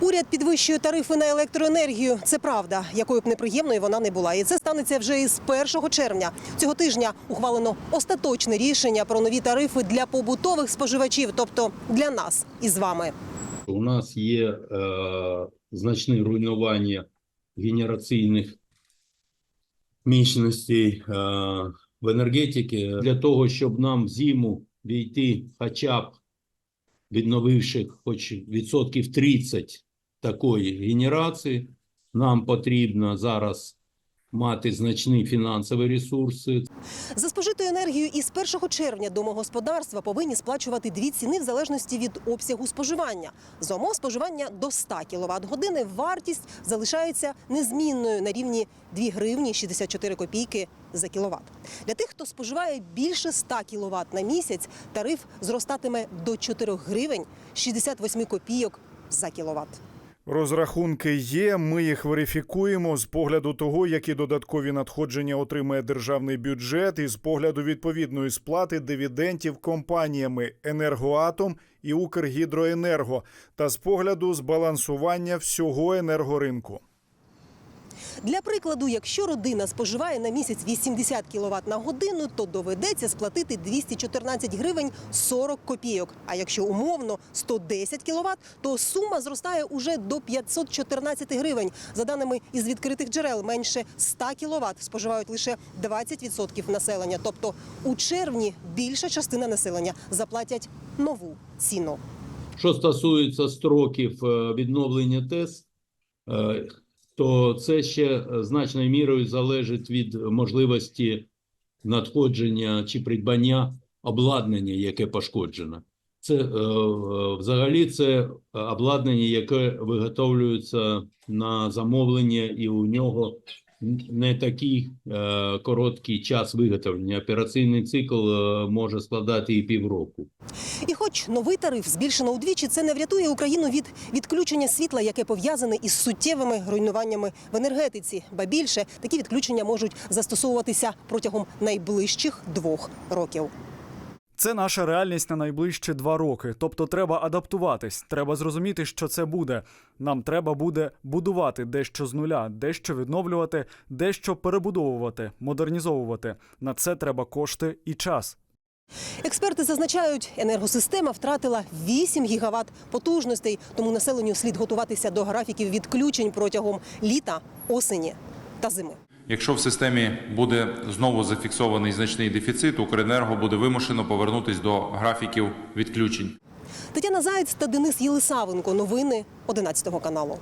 Уряд підвищує тарифи на електроенергію. Це правда, якою б неприємною вона не була. І це станеться вже із 1 червня. Цього тижня ухвалено остаточне рішення про нові тарифи для побутових споживачів, тобто для нас із вами. У нас є е, значне руйнування генераційних міцностей е, в енергетиці. Для того, щоб нам зиму війти хоча б відновивши хоч відсотків 30 такої генерації, нам потрібно зараз мати значні фінансові ресурси. За спожиту енергію із 1 червня домогосподарства повинні сплачувати дві ціни в залежності від обсягу споживання. За умов споживання до 100 кВт години вартість залишається незмінною на рівні 2 гривні 64 копійки за кіловат. Для тих, хто споживає більше 100 кВт на місяць, тариф зростатиме до 4 гривень 68 копійок за кіловат. Розрахунки є. Ми їх верифікуємо з погляду того, які додаткові надходження отримає державний бюджет, і з погляду відповідної сплати дивідендів компаніями Енергоатом і Укргідроенерго, та з погляду збалансування всього енергоринку. Для прикладу, якщо родина споживає на місяць 80 кВт на годину, то доведеться сплатити 214 гривень 40 копійок. А якщо умовно 110 кВт, то сума зростає уже до 514 гривень. За даними із відкритих джерел, менше 100 кВт споживають лише 20% населення. Тобто у червні більша частина населення заплатять нову ціну. Що стосується строків е, відновлення ТЕС, е, то це ще е, значною мірою залежить від можливості надходження чи придбання обладнання, яке пошкоджено. Це е, взагалі це обладнання, яке виготовлюється на замовлення, і у нього не такий е, короткий час виготовлення. Операційний цикл е, може складати і півроку. І хоч новий тариф збільшено удвічі, це не врятує Україну від відключення світла, яке пов'язане із суттєвими руйнуваннями в енергетиці. Ба більше такі відключення можуть застосовуватися протягом найближчих двох років. Це наша реальність на найближчі два роки. Тобто треба адаптуватись. Треба зрозуміти, що це буде. Нам треба буде будувати дещо з нуля, дещо відновлювати, дещо перебудовувати, модернізовувати. На це треба кошти і час. Експерти зазначають, енергосистема втратила 8 гігават потужностей, тому населенню слід готуватися до графіків відключень протягом літа, осені та зими. Якщо в системі буде знову зафіксований значний дефіцит, Укренерго буде вимушено повернутись до графіків відключень. Тетяна Заєць та Денис Єлисавенко. Новини 11 каналу.